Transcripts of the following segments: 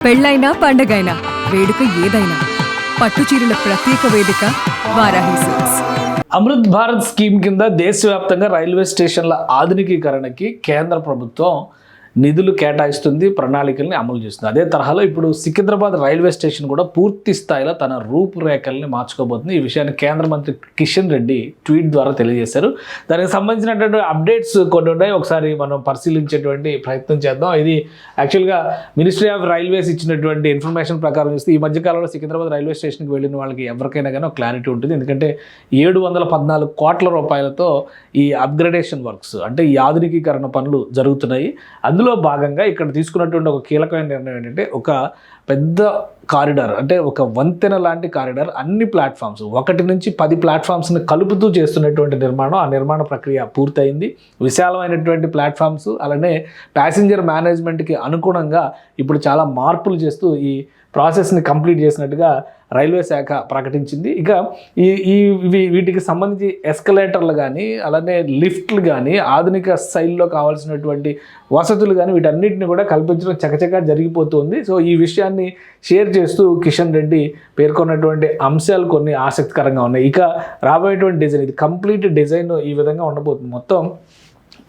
పెళ్ళైనా పండగైనా వేడుక ఏదైనా పట్టు చీరల ప్రత్యేక వేదిక వారాహి సిల్క్స్. అమృత్ భారత్ స్కీమ్ కింద దేశవ్యాప్తంగా రైల్వే స్టేషన్ల ఆధునికీకరణకి కేంద్ర ప్రభుత్వం నిధులు కేటాయిస్తుంది ప్రణాళికల్ని అమలు చేస్తుంది. అదే తరహాలో ఇప్పుడు సికింద్రాబాద్ రైల్వే స్టేషన్ కూడా పూర్తి స్థాయిలో తన రూపురేఖల్ని మార్చుకోబోతుంది. ఈ విషయాన్ని కేంద్ర మంత్రి కిషన్ రెడ్డి ట్వీట్ ద్వారా తెలియజేశారు. దానికి సంబంధించినటువంటి అప్డేట్స్ కొన్ని ఉన్నాయి. ఒకసారి మనం పరిశీలించేటువంటి ప్రయత్నం చేద్దాం. ఇది యాక్చువల్గా మినిస్ట్రీ ఆఫ్ రైల్వేస్ ఇచ్చినటువంటి ఇన్ఫర్మేషన్ ప్రకారం చూస్తే ఈ మధ్యకాలంలో సికింద్రాబాద్ రైల్వే స్టేషన్కి వెళ్ళిన వాళ్ళకి ఎవరికైనా కానీ క్లారిటీ ఉంటుంది. ఎందుకంటే ఏడు వందల పద్నాలుగు కోట్ల రూపాయలతో ఈ అప్గ్రేడేషన్ వర్క్స్ అంటే ఈ ఆధునికీకరణ పనులు జరుగుతున్నాయి. అందులో భాగంగా ఇక్కడ తీసుకున్నటువంటి ఒక కీలకమైన నిర్ణయం ఏంటంటే ఒక పెద్ద కారిడార్ అంటే ఒక వంతెన లాంటి కారిడార్ అన్ని ప్లాట్ఫామ్స్ ఒకటి నుంచి పది ప్లాట్ఫామ్స్ని కలుపుతూ చేస్తున్నటువంటి నిర్మాణం. ఆ నిర్మాణ ప్రక్రియ పూర్తయింది. విశాలమైనటువంటి ప్లాట్ఫామ్స్ అలానే ప్యాసింజర్ మేనేజ్మెంట్కి అనుగుణంగా ఇప్పుడు చాలా మార్పులు చేస్తూ ఈ ప్రాసెస్ని కంప్లీట్ చేసినట్టుగా రైల్వే శాఖ ప్రకటించింది. ఇక ఈ ఈ వీటికి సంబంధించి ఎస్కలేటర్లు కానీ అలానే లిఫ్ట్లు కానీ ఆధునిక శైలిలో కావాల్సినటువంటి వసతులు కానీ వీటన్నిటిని కూడా కల్పించడం చకచకా జరిగిపోతుంది. సో ఈ విషయాన్ని షేర్ చేస్తూ కిషన్ రెడ్డి పేర్కొన్నటువంటి అంశాలు కొన్ని ఆసక్తికరంగా ఉన్నాయి. ఇక రాబోయేటువంటి డిజైన్ ఇది కంప్లీట్ డిజైన్ ఈ విధంగా ఉండబోతుంది. మొత్తం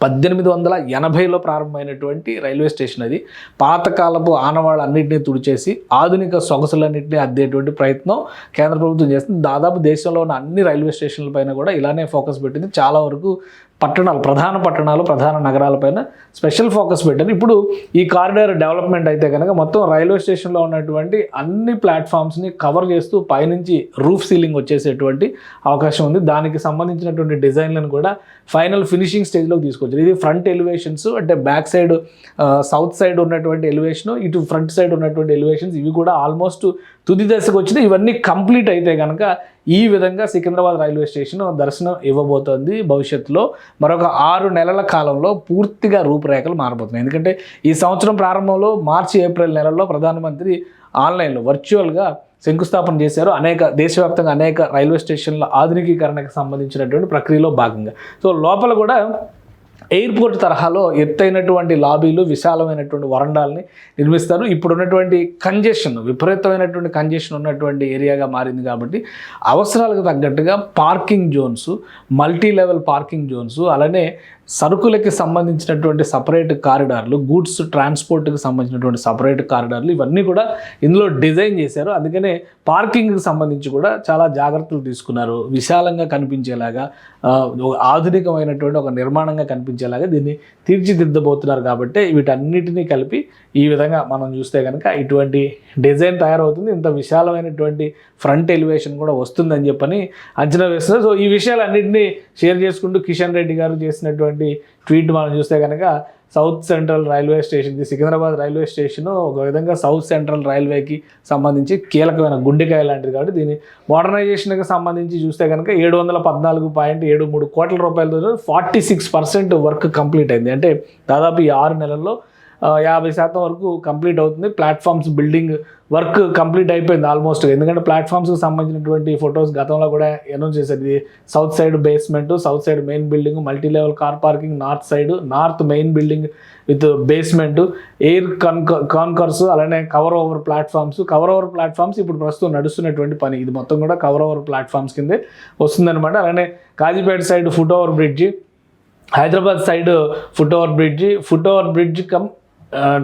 పద్దెనిమిది వందల ఎనభైలో ప్రారంభమైనటువంటి రైల్వే స్టేషన్ అది. పాతకాలపు ఆనవాళ్ళన్నింటినీ తుడిచేసి ఆధునిక సొగసులన్నింటినీ అద్దేటువంటి ప్రయత్నం కేంద్ర ప్రభుత్వం చేస్తుంది. దాదాపు దేశంలో ఉన్న అన్ని రైల్వే స్టేషన్ల పైన కూడా ఇలానే ఫోకస్ పెట్టింది. చాలా వరకు పట్టణాలు ప్రధాన పట్టణాలు ప్రధాన నగరాలపైన స్పెషల్ ఫోకస్ పెట్టారు. ఇప్పుడు ఈ కారిడార్ డెవలప్మెంట్ అయితే కనుక మొత్తం రైల్వే స్టేషన్లో ఉన్నటువంటి అన్ని ప్లాట్ఫామ్స్ని కవర్ చేస్తూ పైనుంచి రూఫ్ సీలింగ్ వచ్చేసేటువంటి అవకాశం ఉంది. దానికి సంబంధించినటువంటి డిజైన్లను కూడా ఫైనల్ ఫినిషింగ్ స్టేజ్లోకి తీసుకొచ్చారు. ఇది ఫ్రంట్ ఎలివేషన్స్ అంటే బ్యాక్ సైడ్ సౌత్ సైడ్ ఉన్నటువంటి ఎలివేషన్ ఇటు ఫ్రంట్ సైడ్ ఉన్నటువంటి ఎలివేషన్స్ ఇవి కూడా ఆల్మోస్ట్ తుది దశకు వచ్చిన ఇవన్నీ కంప్లీట్ అయితే కనుక ఈ విధంగా సికింద్రాబాద్ రైల్వే స్టేషన్ దర్శనం ఇవ్వబోతోంది భవిష్యత్తులో. మరొక ఆరు నెలల కాలంలో పూర్తిగా రూపురేఖలు మారబోతున్నాయి. ఎందుకంటే ఈ సంవత్సరం ప్రారంభంలో మార్చి ఏప్రిల్ నెలల్లో ప్రధానమంత్రి ఆన్లైన్లో వర్చువల్గా శంకుస్థాపన చేశారు. అనేక దేశవ్యాప్తంగా అనేక రైల్వే స్టేషన్ల ఆధునికీకరణకు సంబంధించినటువంటి ప్రక్రియలో భాగంగా. సో లోపల కూడా ఎయిర్పోర్ట్ తరహాలో ఎత్తైనటువంటి లాబీలు విశాలమైనటువంటి వరండాల్ని నిర్మిస్తారు. ఇప్పుడు ఉన్నటువంటి కంజెషన్ విపరీతమైనటువంటి కంజెషన్ ఉన్నటువంటి ఏరియాగా మారింది కాబట్టి అవసరాలకు తగ్గట్టుగా parking zones multi level parking zones అలానే సరుకులకి సంబంధించినటువంటి సపరేట్ కారిడార్లు గూడ్స్ ట్రాన్స్పోర్ట్కి సంబంధించినటువంటి సపరేట్ కారిడార్లు ఇవన్నీ కూడా ఇందులో డిజైన్ చేశారు. అందుకనే పార్కింగ్కి సంబంధించి కూడా చాలా జాగ్రత్తలు తీసుకున్నారు. విశాలంగా కనిపించేలాగా ఆధునికమైనటువంటి ఒక నిర్మాణంగా కనిపించేలాగా దీన్ని తీర్చిదిద్దబోతున్నారు కాబట్టి వీటన్నిటినీ కలిపి ఈ విధంగా మనం చూస్తే కనుక ఇటువంటి డిజైన్ తయారవుతుంది. ఇంత విశాలమైనటువంటి ఫ్రంట్ ఎలివేషన్ కూడా వస్తుందని చెప్పని అంచనా వేస్తున్నారు. సో ఈ విషయాలన్నింటినీ షేర్ చేసుకుంటూ కిషన్ రెడ్డి గారు చేసినటువంటి ట్వీట్ మనం చూస్తే కనుక south central railway station Secunderabad railway station ఒక విధంగా సౌత్ సెంట్రల్ రైల్వేకి సంబంధించి కీలకమైన గుండెకాయ లాంటిది కాబట్టి దీని మోడర్నైజేషన్కి సంబంధించి చూస్తే కనుక ఏడు వందల పద్నాలుగు పాయింట్ ఏడు మూడు కోట్ల రూపాయలతో forty six percent work complete అయింది. అంటే దాదాపు ఈ ఆరు నెలల్లో యాభై శాతం వరకు కంప్లీట్ అవుతుంది. ప్లాట్ఫామ్స్ బిల్డింగ్ వర్క్ కంప్లీట్ అయిపోయింది ఆల్మోస్ట్. ఎందుకంటే ప్లాట్ఫామ్స్కి సంబంధించినటువంటి ఫొటోస్ గతంలో కూడా అనౌన్స్ చేశారు. ఇది south side basement south side main building multi level car parking north side north main building with basement air con concourse అలానే cover over platforms cover over platforms ఇప్పుడు ప్రస్తుతం నడుస్తున్నటువంటి పని. ఇది మొత్తం కూడా కవర్ ఓవర్ ప్లాట్ఫామ్స్ కిందే వస్తుందన్నమాట. అలానే Kazipet side foot over bridge Hyderabad side foot over bridge foot over bridge come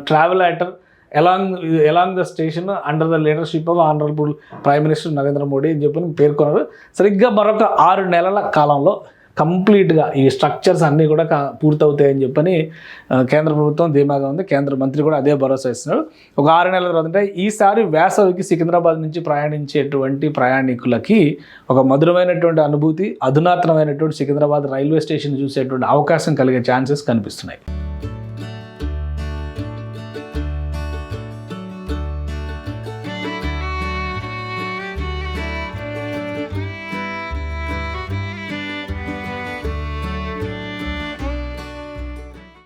travelator along along the station under the leadership of honourable prime minister Narendra Modi అని చెప్పి పేర్కొన్నారు. సరిగ్గా మరొక ఆరు నెలల కాలంలో కంప్లీట్గా ఈ స్ట్రక్చర్స్ అన్నీ కూడా పూర్తవుతాయని చెప్పని కేంద్ర ప్రభుత్వం ధీమాగా ఉంది. కేంద్ర మంత్రి కూడా అదే భరోసా ఇస్తున్నాడు ఒక ఆరు నెలల తర్వాత అంటే ఈసారి వేసవికి సికింద్రాబాద్ నుంచి ప్రయాణించేటువంటి ప్రయాణికులకి ఒక మధురమైనటువంటి అనుభూతి అధునాతనమైనటువంటి సికింద్రాబాద్ రైల్వే స్టేషన్ చూసేటువంటి అవకాశం కలిగే ఛాన్సెస్ కనిపిస్తున్నాయి.